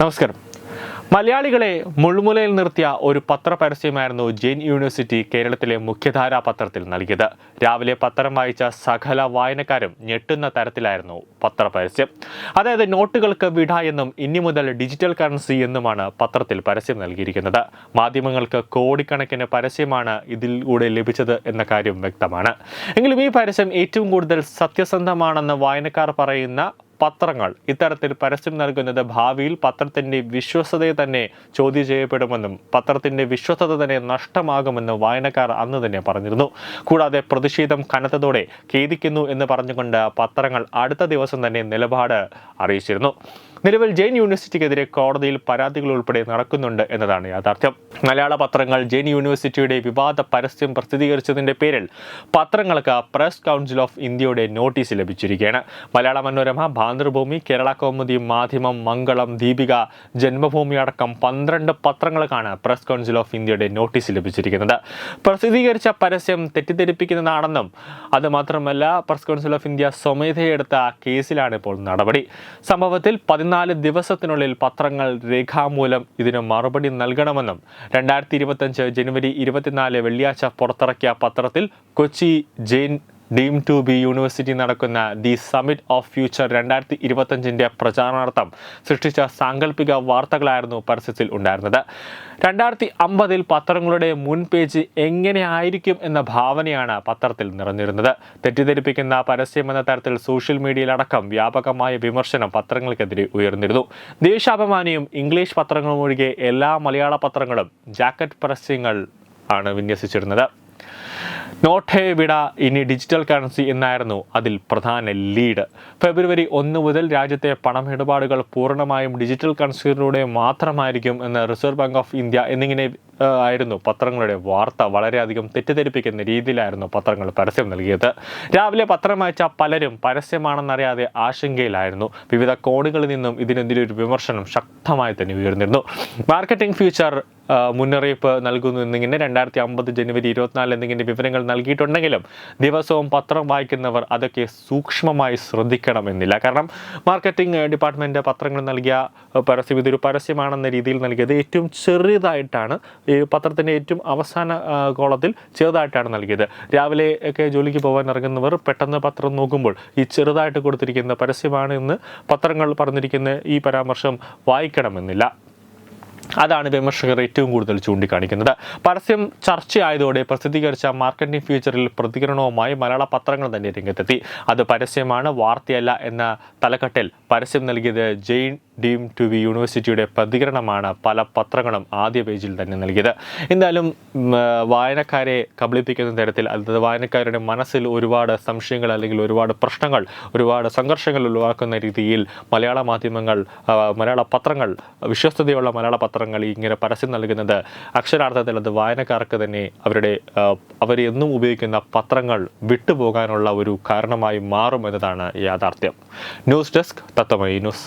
നമസ്കാരം. മലയാളികളെ മുൾമുലയിൽ നിർത്തിയ ഒരു പത്രപരസ്യമായിരുന്നു ജെയിൻ യൂണിവേഴ്സിറ്റി കേരളത്തിലെ മുഖ്യധാരാ പത്രത്തിൽ നൽകിയത്. രാവിലെ പത്രം വായിച്ച സകല വായനക്കാരും ഞെട്ടുന്ന തരത്തിലായിരുന്നു പത്രപരസ്യം. അതായത് നോട്ടുകൾക്ക് വിട എന്നും ഇനി മുതൽ ഡിജിറ്റൽ കറൻസി എന്നുമാണ് പത്രത്തിൽ പരസ്യം നൽകിയിരിക്കുന്നത്. മാധ്യമങ്ങൾക്ക് കോടിക്കണക്കിന് പരസ്യമാണ് ഇതിലൂടെ ലഭിച്ചത് എന്ന കാര്യം വ്യക്തമാണ്. എങ്കിലും ഈ പരസ്യം ഏറ്റവും കൂടുതൽ സത്യസന്ധമാണെന്ന് വായനക്കാർ പറയുന്ന പത്രങ്ങൾ. ഇത്തരത്തിൽ പരസ്യം നൽകുന്നത് ഭാവിയിൽ പത്രത്തിന്റെ വിശ്വസതയെ തന്നെ ചോദ്യം ചെയ്യപ്പെടുമെന്നും പത്രത്തിന്റെ വിശ്വസത തന്നെ നഷ്ടമാകുമെന്നും വായനക്കാർ അന്ന് തന്നെ പറഞ്ഞിരുന്നു. കൂടാതെ പ്രതിഷേധം കനത്തതോടെ ഖേദിക്കുന്നു എന്ന് പറഞ്ഞുകൊണ്ട് പത്രങ്ങൾ അടുത്ത ദിവസം തന്നെ നിലപാട് അറിയിച്ചിരുന്നു. നിലവിൽ ജെയിൻ യൂണിവേഴ്സിറ്റിക്കെതിരെ കോടതിയിൽ പരാതികൾ ഉൾപ്പെടെ നടക്കുന്നുണ്ട് എന്നതാണ് യാഥാർത്ഥ്യം. മലയാള പത്രങ്ങൾ ജെയിൻ യൂണിവേഴ്സിറ്റിയുടെ വിവാദ പരസ്യം പ്രസിദ്ധീകരിച്ചതിന്റെ പേരിൽ പത്രങ്ങൾക്ക് പ്രസ് കൗൺസിൽ ഓഫ് ഇന്ത്യയുടെ നോട്ടീസ് ലഭിച്ചിരിക്കുകയാണ്. മലയാള മനോരമ ഭാതൃഭൂമി കേരള കൗമുദി മാധ്യമം മംഗളം ദീപിക ജന്മഭൂമി അടക്കം പന്ത്രണ്ട് പത്രങ്ങൾക്കാണ് പ്രസ് കൗൺസിൽ ഓഫ് ഇന്ത്യയുടെ നോട്ടീസ് ലഭിച്ചിരിക്കുന്നത്. പ്രസിദ്ധീകരിച്ച പരസ്യം തെറ്റിദ്ധരിപ്പിക്കുന്നതാണെന്നും അത് മാത്രമല്ല പ്രസ് കൗൺസിൽ ഓഫ് ഇന്ത്യ സ്വമേധയെടുത്ത കേസിലാണ് ഇപ്പോൾ നടപടി. സംഭവത്തിൽ പതിനാല് ദിവസത്തിനുള്ളിൽ പത്രങ്ങൾ രേഖാമൂലം ഇതിന് മറുപടി നൽകണമെന്നും രണ്ടായിരത്തി ഇരുപത്തഞ്ച് ജനുവരി ഇരുപത്തിനാല് വെള്ളിയാഴ്ച പുറത്തിറക്കിയ പത്രത്തിൽ Kochi Jain deem to be university നടക്കുന്ന ദി സമിറ്റ് ഓഫ് ഫ്യൂച്ചർ രണ്ടായിരത്തി ഇരുപത്തഞ്ചിന്റെ പ്രചാരണാർത്ഥം സൃഷ്ടിച്ച സാങ്കല്പിക വാർത്തകളായിരുന്നു പരസ്യത്തിൽ ഉണ്ടായിരുന്നത്. രണ്ടായിരത്തി അമ്പതിൽ പത്രങ്ങളുടെ മുൻ പേജ് എങ്ങനെയായിരിക്കും എന്ന ഭാവനയാണ് പത്രത്തിൽ നിറഞ്ഞിരുന്നത്. തെറ്റിദ്ധരിപ്പിക്കുന്ന പരസ്യമെന്ന തരത്തിൽ സോഷ്യൽ മീഡിയയിലടക്കം വ്യാപകമായ വിമർശനം പത്രങ്ങൾക്കെതിരെ ഉയർന്നിരുന്നു. ദേശാഭിമാനിയും ഇംഗ്ലീഷ് പത്രങ്ങളും ഒഴികെ എല്ലാ മലയാള പത്രങ്ങളും ജാക്കറ്റ് പരസ്യങ്ങൾ ആണ് വിന്യസിച്ചിരുന്നത്. നോട്ടേ വിട ഇനി ഡിജിറ്റൽ കറൻസി എന്നായിരുന്നു അതിൽ പ്രധാന ലീഡ് ഫെബ്രുവരി ഒന്ന് മുതൽ രാജ്യത്തെ പണമിടപാടുകൾ പൂർണമായും ഡിജിറ്റൽ കറൻസിയിലൂടെ മാത്രമായിരിക്കും എന്ന് റിസർവ് ബാങ്ക് ഓഫ് ഇന്ത്യ എന്നിങ്ങനെ ആയിരുന്നു പത്രങ്ങളുടെ വാർത്ത. വളരെയധികം തെറ്റിദ്ധരിപ്പിക്കുന്ന രീതിയിലായിരുന്നു പത്രങ്ങൾ പരസ്യം നൽകിയത്. രാവിലെ പത്രം വായിച്ച പലരും പരസ്യമാണെന്നറിയാതെ ആശങ്കയിലായിരുന്നു. വിവിധ കോണുകളിൽ നിന്നും ഇതിനെതിരെ ഒരു വിമർശനം ശക്തമായി തന്നെ ഉയർന്നിരുന്നു. മാർക്കറ്റിംഗ് ഫ്യൂച്ചർ മുന്നറിയിപ്പ് നൽകുന്നു എന്നിങ്ങനെ രണ്ടായിരത്തി അമ്പത് ജനുവരി ഇരുപത്തിനാല് എന്നിങ്ങനെ വിവരങ്ങൾ നൽകിയിട്ടുണ്ടെങ്കിലും ദിവസവും പത്രം വായിക്കുന്നവർ അതൊക്കെ സൂക്ഷ്മമായി ശ്രദ്ധിക്കണമെന്നില്ല. കാരണം മാർക്കറ്റിംഗ് ഡിപ്പാർട്ട്മെന്റ് പത്രങ്ങൾ നൽകിയ പരസ്യം ഇതൊരു പരസ്യമാണെന്ന രീതിയിൽ നൽകിയത് ഏറ്റവും ചെറിയതായിട്ടാണ് ഈ പത്രത്തിന്റെ ഏറ്റവും അവസാന കോളത്തിൽ ചെറുതായിട്ടാണ് നൽകിയത്. രാവിലെ ഒക്കെ ജോലിക്ക് പോകാൻ ഇറങ്ങുന്നവർ പെട്ടെന്ന് പത്രം നോക്കുമ്പോൾ ഈ ചെറുതായിട്ട് കൊടുത്തിരിക്കുന്ന പരസ്യമാണ് എന്ന് പത്രങ്ങൾ പറഞ്ഞിരിക്കുന്ന ഈ പരാമർശം വായിക്കണമെന്നില്ല. അതാണ് വിമർശകർ ഏറ്റവും കൂടുതൽ ചൂണ്ടിക്കാണിക്കുന്നത്. പരസ്യം ചർച്ചയായതോടെ പ്രസിദ്ധീകരിച്ച മാർക്കറ്റിംഗ് ഫ്യൂച്ചറിൽ പ്രതികരണവുമായി മലയാള പത്രങ്ങൾ തന്നെ രംഗത്തെത്തി. അത് പരസ്യമാണ് വാർത്തയല്ല എന്ന തലക്കെട്ടിൽ പരസ്യം നൽകിയത് ജെയിൻ ഡീം ടു ബി യൂണിവേഴ്സിറ്റിയുടെ പ്രതികരണമാണ് പല പത്രങ്ങളും ആദ്യ പേജിൽ തന്നെ നൽകിയത്. എന്തായാലും വായനക്കാരെ കബളിപ്പിക്കുന്ന തരത്തിൽ അതായത് വായനക്കാരുടെ മനസ്സിൽ ഒരുപാട് സംശയങ്ങൾ അല്ലെങ്കിൽ ഒരുപാട് പ്രശ്നങ്ങൾ ഒരുപാട് സംഘർഷങ്ങൾ ഉളവാക്കുന്ന രീതിയിൽ മലയാള മാധ്യമങ്ങൾ മലയാള പത്രങ്ങൾ വിശ്വസ്തതയുള്ള മലയാള പത്രങ്ങൾ ഇങ്ങനെ പരസ്യം നൽകുന്നത് അക്ഷരാർത്ഥത്തിൽ അത് വായനക്കാർക്ക് തന്നെ അവരുടെ അവർ എന്നും ഉപയോഗിക്കുന്ന പത്രങ്ങൾ വിട്ടുപോകാനുള്ള ഒരു കാരണമായി മാറും എന്നതാണ് യാഥാർത്ഥ്യം. News desk Thathamayi news.